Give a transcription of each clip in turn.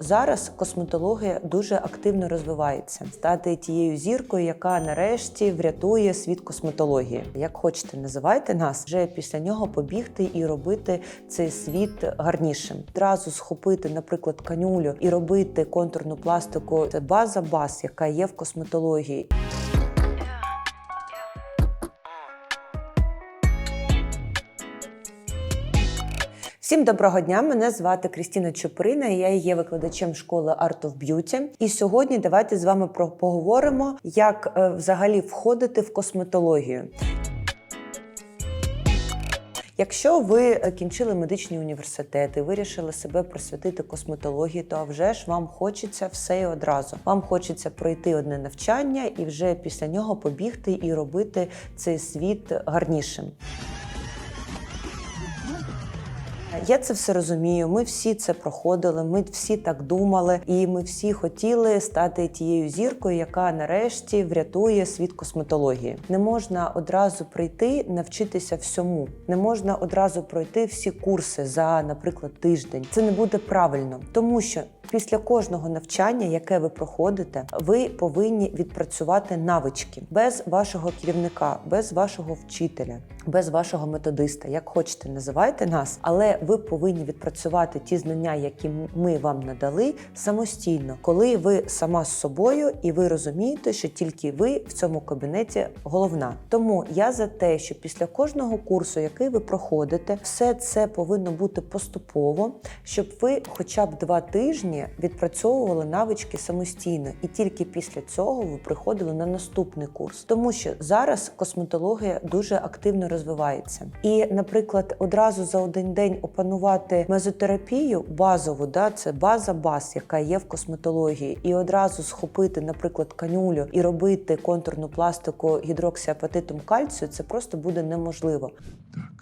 Зараз косметологія дуже активно розвивається, стати тією зіркою, яка нарешті врятує світ косметології. Як хочете, називайте нас вже після нього побігти і робити цей світ гарнішим. Одразу схопити, наприклад, канюлю і робити контурну пластику. Це база баз, яка є в косметології. Всім доброго дня! Мене звати Крістіна Чуприна. Я є викладачем школи Art of Beauty. І сьогодні давайте з вами про поговоримо, як е, взагалі входити в косметологію. Якщо ви е, кінчили медичні університети, вирішили себе присвятити косметології, то вже ж вам хочеться все і одразу. Вам хочеться пройти одне навчання і вже після нього побігти і робити цей світ гарнішим. Я це все розумію. Ми всі це проходили. Ми всі так думали, і ми всі хотіли стати тією зіркою, яка нарешті врятує світ косметології. Не можна одразу прийти, навчитися всьому. Не можна одразу пройти всі курси за, наприклад, тиждень. Це не буде правильно, тому що. Після кожного навчання, яке ви проходите, ви повинні відпрацювати навички без вашого керівника, без вашого вчителя, без вашого методиста, як хочете, називайте нас, але ви повинні відпрацювати ті знання, які ми вам надали самостійно, коли ви сама з собою і ви розумієте, що тільки ви в цьому кабінеті головна. Тому я за те, що після кожного курсу, який ви проходите, все це повинно бути поступово, щоб ви, хоча б два тижні відпрацьовували навички самостійно, і тільки після цього ви приходили на наступний курс, тому що зараз косметологія дуже активно розвивається. І, наприклад, одразу за один день опанувати мезотерапію базову, да, це база баз, яка є в косметології, і одразу схопити, наприклад, канюлю і робити контурну пластику гідроксіапатитом кальцію, це просто буде неможливо. Так.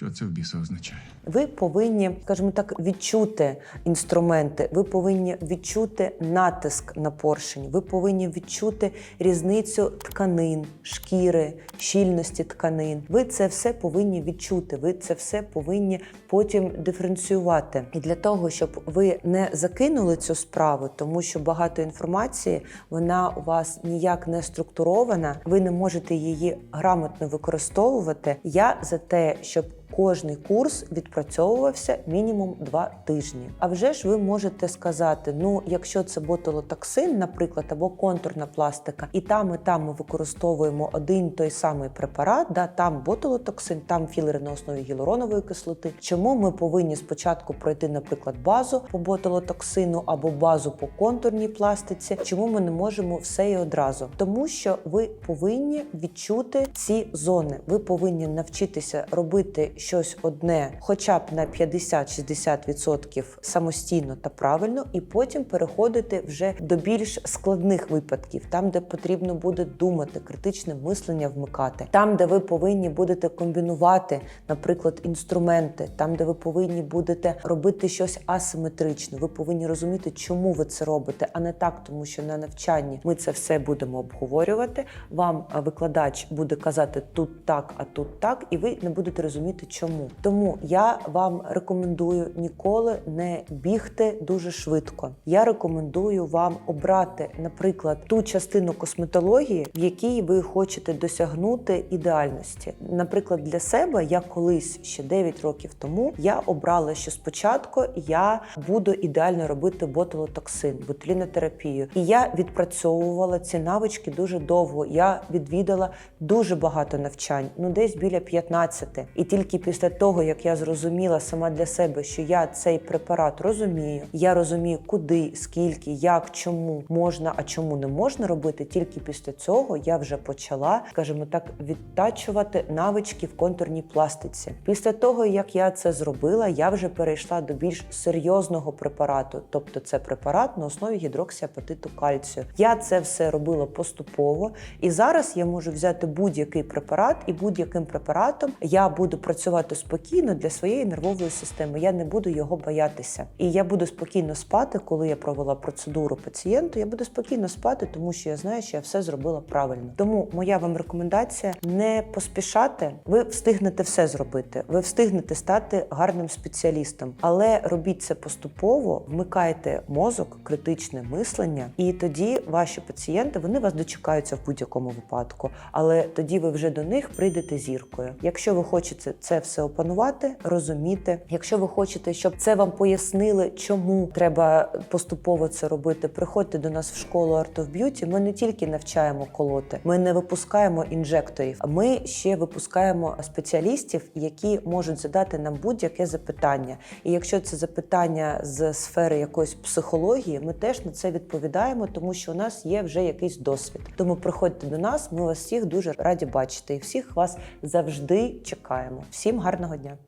Що це в біса означає? Ви повинні, скажімо так, відчути інструменти. Ви повинні відчути натиск на поршень. Ви повинні відчути різницю тканин, шкіри, щільності тканин. Ви це все повинні відчути. Ви це все повинні потім диференціювати. І для того, щоб ви не закинули цю справу, тому що багато інформації вона у вас ніяк не структурована. Ви не можете її грамотно використовувати. Я за те, щоб Кожний курс відпрацьовувався мінімум два тижні. А вже ж ви можете сказати: ну, якщо це ботулотоксин, наприклад, або контурна пластика, і там, і там ми використовуємо один той самий препарат, да, там ботулотоксин, там філери на основі гіалуронової кислоти. Чому ми повинні спочатку пройти, наприклад, базу по ботулотоксину або базу по контурній пластиці? Чому ми не можемо все і одразу? Тому що ви повинні відчути ці зони. Ви повинні навчитися робити щось одне, хоча б на 50-60% самостійно та правильно, і потім переходити вже до більш складних випадків, там, де потрібно буде думати, критичне мислення вмикати, там, де ви повинні будете комбінувати, наприклад, інструменти, там, де ви повинні будете робити щось асиметрично. Ви повинні розуміти, чому ви це робите, а не так, тому що на навчанні ми це все будемо обговорювати. Вам викладач буде казати тут так, а тут так, і ви не будете розуміти, чому. Тому я вам рекомендую ніколи не бігти дуже швидко. Я рекомендую вам обрати, наприклад, ту частину косметології, в якій ви хочете досягнути ідеальності. Наприклад, для себе я колись ще 9 років тому я обрала, що спочатку я буду ідеально робити ботулотоксин, ботулінотерапію. І я відпрацьовувала ці навички дуже довго. Я відвідала дуже багато навчань, ну десь біля 15. І тільки після того, як я зрозуміла сама для себе, що я цей препарат розумію, я розумію, куди, скільки, як, чому можна, а чому не можна робити. Тільки після цього я вже почала, скажімо так, відтачувати навички в контурній пластиці. Після того, як я це зробила, я вже перейшла до більш серйозного препарату, тобто це препарат на основі гідроксіапатиту кальцію. Я це все робила поступово, і зараз я можу взяти будь-який препарат, і будь-яким препаратом я буду працювати працювати спокійно для своєї нервової системи. Я не буду його боятися. І я буду спокійно спати, коли я провела процедуру пацієнту. Я буду спокійно спати, тому що я знаю, що я все зробила правильно. Тому моя вам рекомендація не поспішати. Ви встигнете все зробити. Ви встигнете стати гарним спеціалістом, але робіть це поступово, вмикайте мозок, критичне мислення, і тоді ваші пацієнти вони вас дочекаються в будь-якому випадку. Але тоді ви вже до них прийдете зіркою. Якщо ви хочете це все опанувати, розуміти. Якщо ви хочете, щоб це вам пояснили, чому треба поступово це робити, приходьте до нас в школу Art of Beauty. Ми не тільки навчаємо колоти, ми не випускаємо інжекторів. Ми ще випускаємо спеціалістів, які можуть задати нам будь-яке запитання. І якщо це запитання з сфери якоїсь психології, ми теж на це відповідаємо, тому що у нас є вже якийсь досвід. Тому приходьте до нас. Ми вас всіх дуже раді бачити і всіх вас завжди чекаємо. Всім гарного дня!